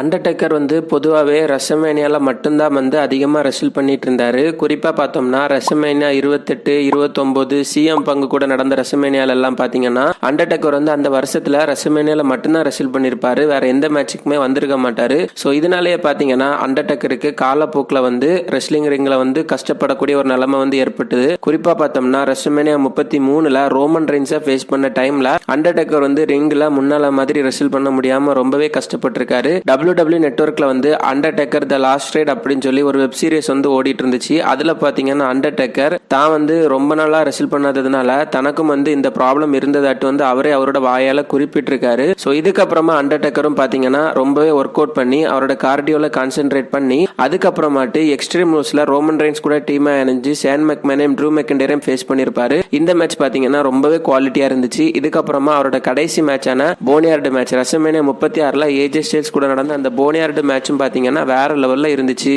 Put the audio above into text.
Undertaker வந்து பொதுவாகவே ரசமேனியாவில் மட்டும்தான் வந்து அதிகமாக ரெசில் பண்ணிட்டு இருந்தாரு குறிப்பாக பார்த்தோம்னா ரசமேனியா இருபத்தெட்டு இருபத்தொம்போது சிஎம் பங்கு கூட நடந்த ரசமேனியாலெல்லாம் பார்த்தீங்கன்னா அண்டர்டேக்கர் வந்து அந்த வருஷத்தில் ரசமேனியாவில் மட்டும்தான் ரெசில் பண்ணியிருப்பாரு வேற எந்த மேட்சுக்குமே வந்திருக்க மாட்டாரு. ஸோ இதனாலேயே பார்த்தீங்கன்னா அண்டர்டேக்கருக்கு காலப்போக்கில் வந்து ரெஸ்லிங் ரிங்கில் வந்து கஷ்டப்படக்கூடிய ஒரு நிலைமை வந்து ஏற்பட்டது. குறிப்பாக பார்த்தோம்னா ரெசமேனியா முப்பத்தி மூணுல ரோமன் ரெயின்ஸை ஃபேஸ் பண்ண டைமில் அண்டர்டேக்கர் வந்து ரிங்கில் முன்னால மாதிரி ரெசில் பண்ண முடியாமல் ரொம்பவே கஷ்டப்பட்டிருக்காரு. டபிள்யூ டபிள்யூ வந்து அண்டர்டேக்கர் த லாஸ்ட் ரைட் அப்படின்னு சொல்லி ஒரு வெப் சீரிஸ் வந்து ஓடிட்டு இருந்துச்சு அதில் பார்த்தீங்கன்னா அண்டர்டேக்கர் தான் வந்து ரொம்ப நாளாக ரெசில் பண்ணாததுனால தனக்கும் வந்து இந்த ப்ராப்ளம் இருந்ததாட்டு வந்து அவரே அவரோட வாயால் குறிப்பிட்டிருக்காரு. ஸோ இதுக்கப்புறமா அண்டர்டேக்கரும் பார்த்தீங்கன்னா ரொம்பவே ஒர்க் அவுட் பண்ணி அவரோட கார்டியோவில் கான்சென்ட்ரேட் பண்ணி அதுக்கப்புறமாட்டு எக்ஸ்ட்ரீம் ரூல்ஸில் ரோமன் ரைன்ஸ் கூட டீமாக இணைஞ்சு சேன் மெக்மேனையும் ட்ரூ மெக்கண்டேரையும் ஃபேஸ் பண்ணியிருப்பாரு இந்த மேட்ச் பார்த்தீங்கன்னா ரொம்பவே குவாலிட்டியாக இருந்துச்சு. இதுக்கப்புறமா அவரோட கடைசி மேட்சான போனியார்டு மேட்ச் ரசமேனியா முப்பத்தி ஆறில் ஏஜே ஸ்டேட்ஸ் கூட நடந்த அந்த போனியார்டு மேட்சும் பாத்தீங்கன்னா வேற லெவல்ல இருந்துச்சு.